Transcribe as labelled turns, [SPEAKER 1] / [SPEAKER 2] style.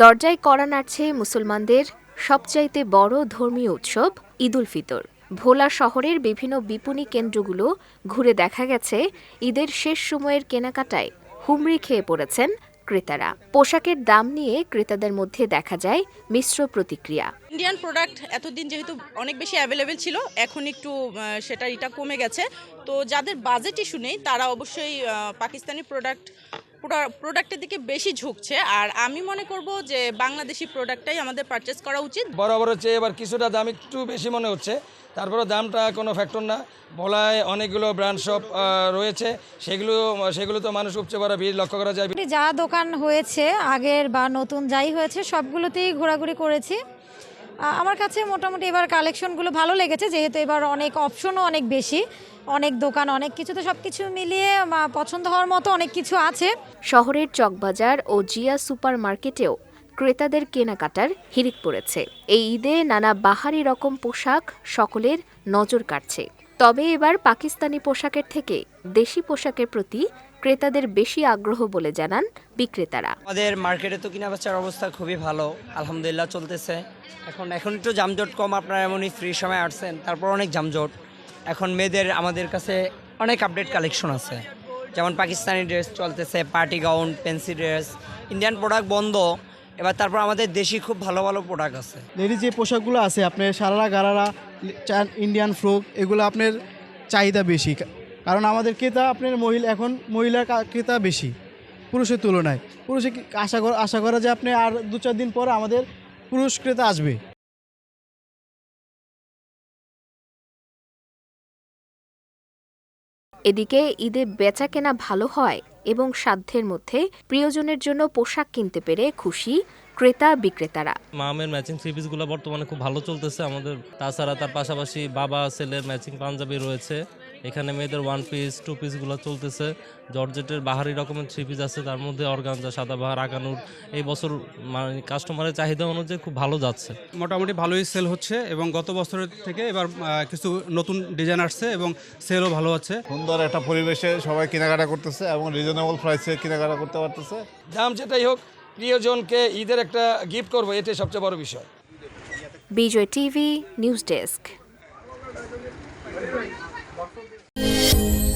[SPEAKER 1] দরজায় কড়া নাড়ছে মুসলমানদের সবচাইতে বড় ধর্মীয় উৎসব ঈদুল ফিতর। ভোলা শহরের বিভিন্ন বিপণী কেন্দ্রগুলো ঘুরে দেখা গেছে ঈদের শেষ সময়ের কেনাকাটায় হুমড়ি খেয়ে পড়েছেন ক্রেতারা। পোশাকের দাম নিয়ে ক্রেতাদের মধ্যে দেখা যায় মিশ্র প্রতিক্রিয়া।
[SPEAKER 2] ইন্ডিয়ান প্রোডাক্ট এতদিন যেহেতু অনেক বেশি অ্যাভেলেবেল ছিল, এখন একটু সেটা এটা কমে গেছে। তো যাদের বাজেট ইস্যু নেই, তারা অবশ্যই পাকিস্তানি প্রোডাক্ট প্রোডাক্টের দিকে বেশি ঝুঁকছে। আর আমি মনে করব যে বাংলাদেশি প্রোডাক্টটাই আমাদের পারচেস করা উচিত।
[SPEAKER 3] বরাবরের চেয়ে এবার কিছুটা দাম একটু বেশি মনে হচ্ছে। তারপরে দামটা কোনো ফ্যাক্টর না। বলায় অনেকগুলো ব্র্যান্ড শপ রয়েছে। সেগুলো সেগুলো তো মানুষ উপচে পড়া ভিড় লক্ষ্য করা যায়।
[SPEAKER 4] যা দোকান হয়েছে আগের বা নতুন যাই হয়েছে সবগুলোতেই ঘোরাঘুরি করেছি। আমার কাছে মোটামুটি এবার কালেকশনগুলো ভালো লেগেছে, যেহেতু এবার অনেক অপশনও অনেক বেশি, অনেক দোকান, অনেক কিছু তো সব কিছু মিলিয়ে পছন্দ হওয়ার মতো অনেক কিছু আছে।
[SPEAKER 1] শহরের চকবাজার ও জিয়া সুপার মার্কেটেও ক্রেতাদের কেনাকাটার হিড়িক পড়েছে। এই ঈদে নানা বাহারি রকম পোশাক সকলের নজর কাটছে তবে এবার পাকিস্তানি পোশাকের থেকে দেশি পোশাকের প্রতি ক্রেতাদের বেশি আগ্রহ বলে জানান বিক্রেতারা।
[SPEAKER 5] আমাদের মার্কেটে তো কিনা বেচার অবস্থা খুবই ভালো আলহামদুলিল্লাহ চলতেছে। এখন এখন একটু জামজট কম আপনারা এমনই ফ্রি সময় আসছেন তারপর অনেক জামজট এখন মেয়েদের আমাদের কাছে অনেক আপডেট কালেকশন আছে। যেমন পাকিস্তানি ড্রেস চলতেছে party gown fancy dress Indian product বন্ধ। এবার তারপর আমাদের দেশি খুব ভালো ভালো প্রোডাক্ট আছে।
[SPEAKER 6] লেডিস যে পোশাকগুলো আছে আপনার সারারা গারারা ইন্ডিয়ান ফ্রক এগুলো আপনার চাহিদা বেশি। কারণ আমাদের ক্রেতা আপনার মহিলা এখন মহিলার ক্রেতা বেশি পুরুষের তুলনায়। পুরুষে আশা করা আশা করা যে আপনি আর দু চার দিন পর আমাদের পুরুষ ক্রেতা আসবে?
[SPEAKER 1] এদিকে ঈদে বেচা কেনা ভালো হয় এবং সাধ্যের মধ্যে প্রিয়জনের জন্য পোশাক কিনতে পেরে খুশি ক্রেতা বিক্রেতারা।
[SPEAKER 7] মামের ম্যাচিং থ্রি পিসগুলো বর্তমানে খুব ভালো চলতেছে আমাদের। তাছাড়া তার পাশাপাশি বাবা ছেলের ম্যাচিং পাঞ্জাবি রয়েছে। এখানে মেয়েদের ওয়ান পিস টু পিসগুলো চলতেছে। জর্জেটের বাহারি রকমের থ্রি পিস আছে তার মধ্যে অর্গানজা সাদাবাহার আগানুর। এই বছর মানে কাস্টমারের চাহিদা অনুযায়ী খুব ভালো যাচ্ছে।
[SPEAKER 8] মোটামুটি ভালোই সেল হচ্ছে এবং গত বছরের থেকে এবার কিছু নতুন ডিজাইন আসছে এবং সেলও ভালো আছে।
[SPEAKER 9] সুন্দর একটা পরিবেশে সবাই কেনাকাটা করতেছে এবং রিজনেবল প্রাইসে কেনাকাটা করতে পারতেছে।
[SPEAKER 3] দাম যেটাই হোক প্রিয়জনকে ঈদের একটা গিফট করব এটাই সবচেয়ে বড় বিষয়।
[SPEAKER 1] Bijoy TV news desk. Thank you.